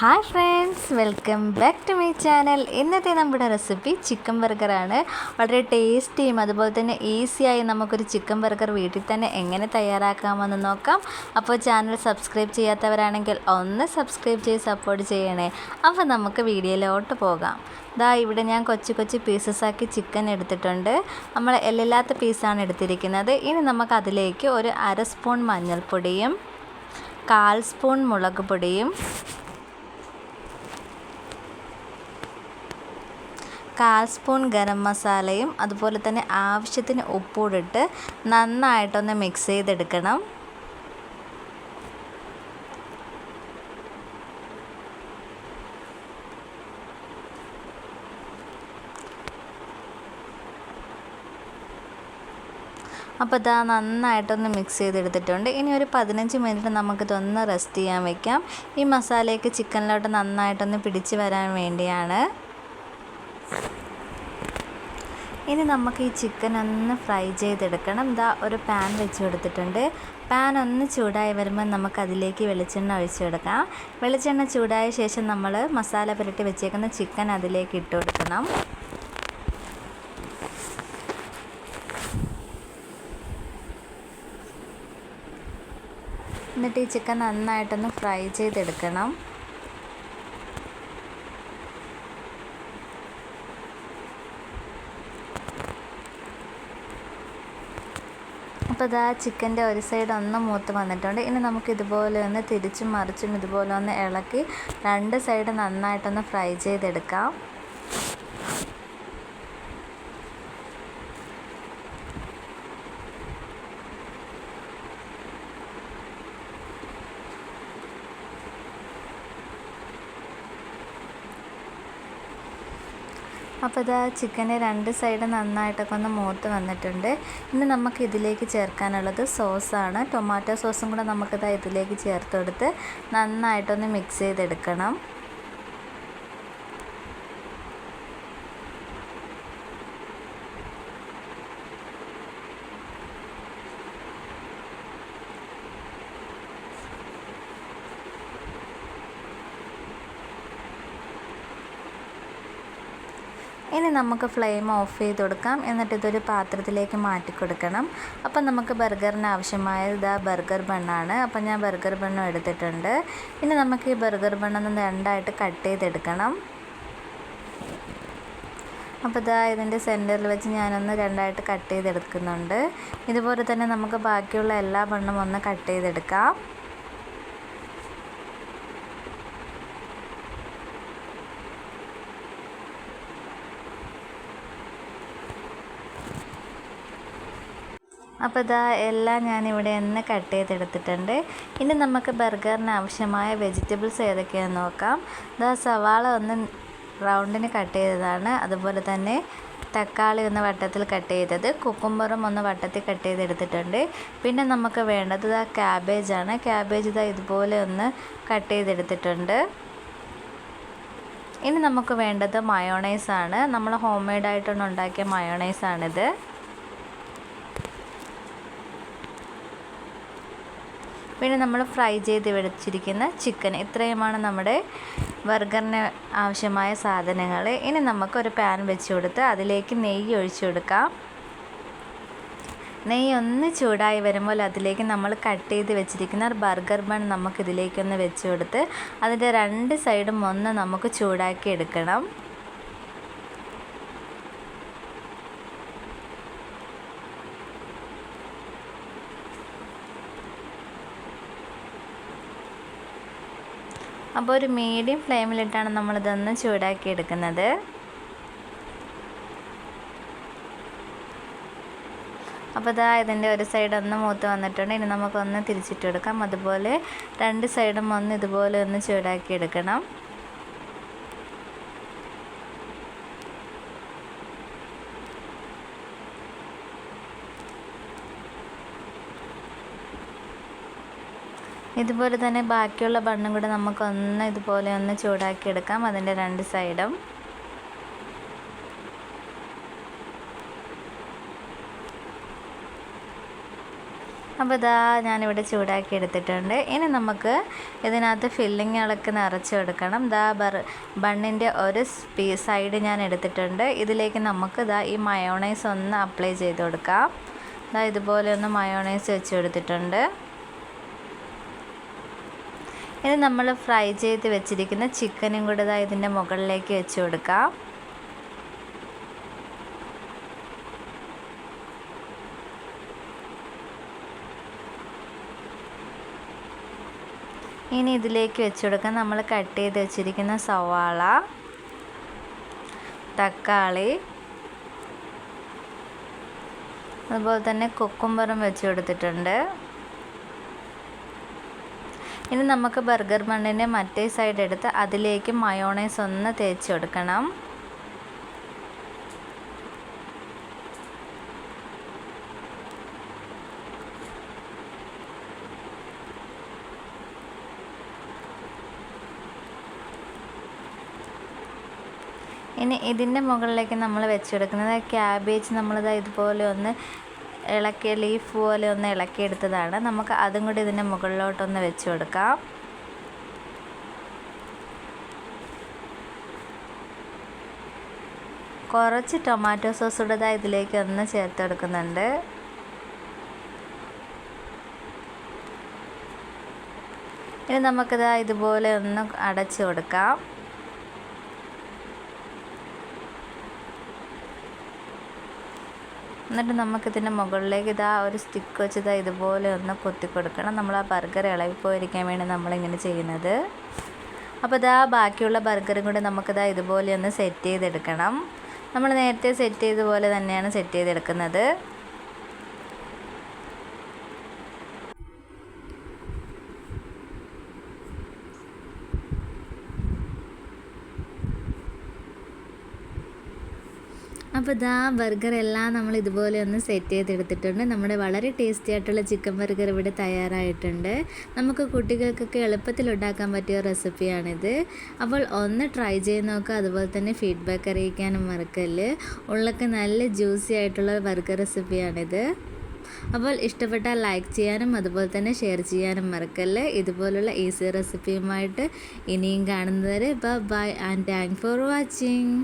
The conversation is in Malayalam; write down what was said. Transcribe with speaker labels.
Speaker 1: Hi friends welcome back to my channel ഇന്നത്തെ നമ്മുടെ റെസിപ്പി ചിക്കൻ ബർഗറാണ് വളരെ ടേസ്റ്റിയും അതുപോലെ തന്നെ ഈസിയായി നമുക്കൊരു ചിക്കൻ ബർഗർ വീട്ടിൽ തന്നെ എങ്ങനെ തയ്യാറാക്കാമെന്ന് നോക്കാം. അപ്പോൾ ചാനൽ സബ്സ്ക്രൈബ് ചെയ്യാത്തവരാണെങ്കിൽ ഒന്ന് സബ്സ്ക്രൈബ് ചെയ്ത് സപ്പോർട്ട് ചെയ്യണേ. അപ്പോൾ നമുക്ക് വീഡിയോയിലോട്ട് പോകാം. ഇതാ ഇവിടെ ഞാൻ കൊച്ചു കൊച്ചു പീസസ് ആക്കി ചിക്കൻ എടുത്തിട്ടുണ്ട്. നമ്മൾ എല്ലില്ലാത്ത പീസാണ് എടുത്തിരിക്കുന്നത്. ഇനി നമുക്ക് അതിലേക്ക് ഒരു അര സ്പൂൺ മഞ്ഞൾപ്പൊടിയും കാൽ സ്പൂൺ മുളക് പൊടിയും കാൽ സ്പൂൺ ഗരം മസാലയും അതുപോലെ തന്നെ ആവശ്യത്തിന് ഉപ്പൂടിട്ട് നന്നായിട്ടൊന്ന് മിക്സ് ചെയ്തെടുക്കണം. അപ്പോൾ ഇതാ നന്നായിട്ടൊന്ന് മിക്സ് ചെയ്തെടുത്തിട്ടുണ്ട്. ഇനി ഒരു പതിനഞ്ച് മിനിറ്റ് നമുക്കിതൊന്ന് റെസ്റ്റ് ചെയ്യാൻ വെക്കാം. ഈ മസാലയൊക്കെ ചിക്കനിലോട്ട് നന്നായിട്ടൊന്ന് പിടിച്ച് വരാൻ വേണ്ടിയാണ്. ഇനി നമുക്ക് ഈ ചിക്കൻ ഒന്ന് ഫ്രൈ ചെയ്തെടുക്കണം. ഇതാ ഒരു പാൻ വെച്ച് കൊടുത്തിട്ടുണ്ട് പാൻ ഒന്ന് ചൂടായി വരുമ്പോൾ നമുക്ക് അതിലേക്ക് വെളിച്ചെണ്ണ ഒഴിച്ചെടുക്കാം. വെളിച്ചെണ്ണ ചൂടായ ശേഷം നമ്മൾ മസാല പുരട്ടി വെച്ചേക്കുന്ന ചിക്കൻ അതിലേക്ക് ഇട്ട് കൊടുക്കണം. എന്നിട്ട് ഈ ചിക്കൻ നന്നായിട്ടൊന്ന് ഫ്രൈ ചെയ്തെടുക്കണം. അപ്പോൾ ഇതാ ചിക്കന്റെ ഒരു സൈഡ് ഒന്ന് മൂത്ത് വന്നിട്ടുണ്ട്. ഇനി നമുക്ക് ഇതുപോലെ ഒന്ന് തിരിച്ചും മറിച്ചും ഇതുപോലെ ഒന്ന് ഇളക്കി രണ്ട് സൈഡ് നന്നായിട്ടൊന്ന് ഫ്രൈ ചെയ്തെടുക്കാം. അപ്പോൾ ഇതാ ചിക്കനെ രണ്ട് സൈഡ് നന്നായിട്ടൊക്കെ ഒന്ന് മൂത്ത് വന്നിട്ടുണ്ട്. ഇനി നമുക്ക് ഇതിലേക്ക് ചേർക്കാനുള്ളത് സോസാണ്. ടൊമാറ്റോ സോസും കൂടെ നമുക്കിതാ ഇതിലേക്ക് ചേർത്ത് കൊടുത്ത് നന്നായിട്ടൊന്ന് മിക്സ് ചെയ്തെടുക്കണം. ഇനി നമുക്ക് ഫ്ലെയിം ഓഫ് ചെയ്ത് കൊടുക്കാം. എന്നിട്ട് ഇതൊരു പാത്രത്തിലേക്ക് മാറ്റി കൊടുക്കണം. അപ്പം നമുക്ക് ബർഗറിന് ആവശ്യമായ ഇതാ ബർഗർ ബണ്ണാണ് അപ്പം ഞാൻ ബർഗർ ബണ്ണും എടുത്തിട്ടുണ്ട്. ഇനി നമുക്ക് ഈ ബർഗർ ബണ്ണൊന്ന് രണ്ടായിട്ട് കട്ട് ചെയ്തെടുക്കണം. അപ്പോൾ ഇതാ ഇതിന്റെ സെന്ററിൽ വെച്ച് ഞാനൊന്ന് രണ്ടായിട്ട് കട്ട് ചെയ്തെടുക്കുന്നുണ്ട്. ഇതുപോലെ തന്നെ നമുക്ക് ബാക്കിയുള്ള എല്ലാ ബണ്ണും ഒന്ന് കട്ട് ചെയ്തെടുക്കാം. അപ്പോൾ ഇതാ എല്ലാം ഞാനിവിടെ ഒന്ന് കട്ട് ചെയ്തെടുത്തിട്ടുണ്ട്. ഇനി നമുക്ക് ബർഗറിന് ആവശ്യമായ വെജിറ്റബിൾസ് ഏതൊക്കെയാണെന്ന് നോക്കാം. ഇതാ സവാള ഒന്ന് റൗണ്ടിന് കട്ട് ചെയ്തതാണ്. അതുപോലെ തന്നെ തക്കാളി ഒന്ന് വട്ടത്തിൽ കട്ട് ചെയ്തത്. കുക്കുംബറും ഒന്ന് വട്ടത്തിൽ കട്ട് ചെയ്തെടുത്തിട്ടുണ്ട്. പിന്നെ നമുക്ക് വേണ്ടത് ഇതാ ക്യാബേജാണ്. ക്യാബേജ് ഇതാ ഇതുപോലെ ഒന്ന് കട്ട് ചെയ്തെടുത്തിട്ടുണ്ട്. ഇനി നമുക്ക് വേണ്ടത് മയോണൈസാണ്. നമ്മൾ ഹോം മെയ്ഡായിട്ടൊന്ന് ഉണ്ടാക്കിയ മയോണൈസാണിത്. പിന്നെ നമ്മൾ ഫ്രൈ ചെയ്ത് വെച്ചിരിക്കുന്ന ചിക്കൻ. ഇത്രയുമാണ് നമ്മുടെ ബർഗറിന് ആവശ്യമായ സാധനങ്ങൾ. ഇനി നമുക്കൊരു പാൻ വെച്ച് കൊടുത്ത് അതിലേക്ക് നെയ്യ് ഒഴിച്ചു കൊടുക്കാം. നെയ്യ് ഒന്ന് ചൂടായി വരുമ്പോൾ അതിലേക്ക് നമ്മൾ കട്ട് ചെയ്ത് വെച്ചിരിക്കുന്ന ബർഗർ ബൺ നമുക്കിതിലേക്കൊന്ന് വെച്ച് കൊടുത്ത് അതിന്റെ രണ്ട് സൈഡും ഒന്ന് നമുക്ക് ചൂടാക്കി എടുക്കണം. അപ്പോൾ ഒരു മീഡിയം ഫ്ലെയിമിലിട്ടാണ് നമ്മളിതൊന്ന് ചൂടാക്കി എടുക്കുന്നത്. അപ്പോൾ ഇതാ ഇതിന്റെ ഒരു സൈഡ് ഒന്ന് മൂത്ത് വന്നിട്ടുണ്ട്. ഇനി നമുക്കൊന്ന് തിരിച്ചിട്ട് കൊടുക്കാം അതുപോലെ രണ്ട് സൈഡും ഒന്ന് ഇതുപോലെ ഒന്ന് ചൂടാക്കി എടുക്കണം. ഇതുപോലെ തന്നെ ബാക്കിയുള്ള ബണ്ണും കൂടെ നമുക്കൊന്ന് ഇതുപോലെ ഒന്ന് ചൂടാക്കി എടുക്കാം അതിന്റെ രണ്ട് സൈഡും. അപ്പോൾ ഇതാ ഞാനിവിടെ ചൂടാക്കി എടുത്തിട്ടുണ്ട് ഇനി നമുക്ക് ഇതിനകത്ത് ഫില്ലിങ്ങുകളൊക്കെ നിറച്ചെടുക്കണം ഇതാ ബർ ബണ്ണിന്റെ ഒരു പീ സൈഡ് ഞാൻ എടുത്തിട്ടുണ്ട്. ഇതിലേക്ക് നമുക്ക് ഇതാ ഈ മയോണൈസ് ഒന്ന് അപ്ലൈ ചെയ്ത് കൊടുക്കാം. ഇതാ ഇതുപോലെ ഒന്ന് മയോണൈസ് വെച്ച് കൊടുത്തിട്ടുണ്ട്. ഇനി നമ്മൾ ഫ്രൈ ചെയ്ത് വെച്ചിരിക്കുന്ന ചിക്കനും കൂടെ ഇതാ ഇതിന്റെ മുകളിലേക്ക് വെച്ച് കൊടുക്കാം. ഇനി ഇതിലേക്ക് വെച്ച് കൊടുക്കാം. നമ്മൾ കട്ട് ചെയ്ത് വെച്ചിരിക്കുന്ന സവാള തക്കാളി അതുപോലെ തന്നെ കൊക്കുംബറും വെച്ച് കൊടുത്തിട്ടുണ്ട്. ഇനി നമുക്ക് ബർഗർ ബണ്ണിന്റെ മറ്റേ സൈഡ് എടുത്ത് അതിലേക്ക് മയോണൈസ് ഒന്ന് തേച്ച് കൊടുക്കണം. ഇനി ഇതിന്റെ മുകളിലേക്ക് നമ്മൾ വെച്ചെടുക്കുന്നത് ക്യാബേജ് നമ്മളിത് ഇതുപോലെ ഒന്ന് ഇളക്കി ലീഫ് പോലെ ഒന്ന് ഇളക്കിയെടുത്തതാണ്. നമുക്ക് അതും കൂടി ഇതിന്റെ മുകളിലോട്ടൊന്ന് വെച്ച് കൊടുക്കാം. കുറച്ച് ടൊമാറ്റോ സോസ് കൂടെ ഇതിലേക്ക് ഒന്ന് ചേർത്ത് കൊടുക്കുന്നുണ്ട്. ഇനി നമുക്കിത് ഇതുപോലെ ഒന്ന് അടച്ചു കൊടുക്കാം. എന്നിട്ട് നമുക്കിതിന്റെ മുകളിലേക്ക് ഇതാ ഒരു സ്റ്റിക്ക് വെച്ച് ഇതാ ഇതുപോലെ ഒന്ന് കൊത്തി കൊടുക്കണം നമ്മൾ ആ ബർഗർ ഇളകിപ്പോയിരിക്കാൻ വേണ്ടി നമ്മളിങ്ങനെ ചെയ്യുന്നത്. അപ്പോൾ ഇതാ ബാക്കിയുള്ള ബർഗറും കൂടി നമുക്കിതാ ഇതുപോലെ ഒന്ന് സെറ്റ് ചെയ്തെടുക്കണം. നമ്മൾ നേരത്തെ സെറ്റ് ചെയ്ത പോലെ തന്നെയാണ് സെറ്റ് ചെയ്തെടുക്കുന്നത്. അപ്പോൾ ഇതാ ബർഗർ എല്ലാം നമ്മൾ ഇതുപോലെ ഒന്ന് സെറ്റ് ചെയ്തെടുത്തിട്ടുണ്ട്. നമ്മുടെ വളരെ ടേസ്റ്റി ആയിട്ടുള്ള ചിക്കൻ ബർഗർ ഇവിടെ തയ്യാറായിട്ടുണ്ട്. നമുക്ക് കുട്ടികൾക്കൊക്കെ എളുപ്പത്തിൽ ഉണ്ടാക്കാൻ പറ്റിയ റെസിപ്പിയാണിത് അപ്പോൾ ഒന്ന് ട്രൈ ചെയ്ത് നോക്കുക അതുപോലെ തന്നെ ഫീഡ്ബാക്ക് അറിയിക്കാനും മറക്കല്ല്. ഉള്ളൊക്കെ നല്ല ജ്യൂസി ആയിട്ടുള്ള ബർഗർ റെസിപ്പിയാണിത് അപ്പോൾ ഇഷ്ടപ്പെട്ടാൽ ലൈക്ക് ചെയ്യാനും അതുപോലെ തന്നെ ഷെയർ ചെയ്യാനും മറക്കല്ലേ. ഇതുപോലുള്ള ഈസി റെസിപ്പിയുമായിട്ട് ഇനിയും കാണുന്നവരെ bye and thank for watching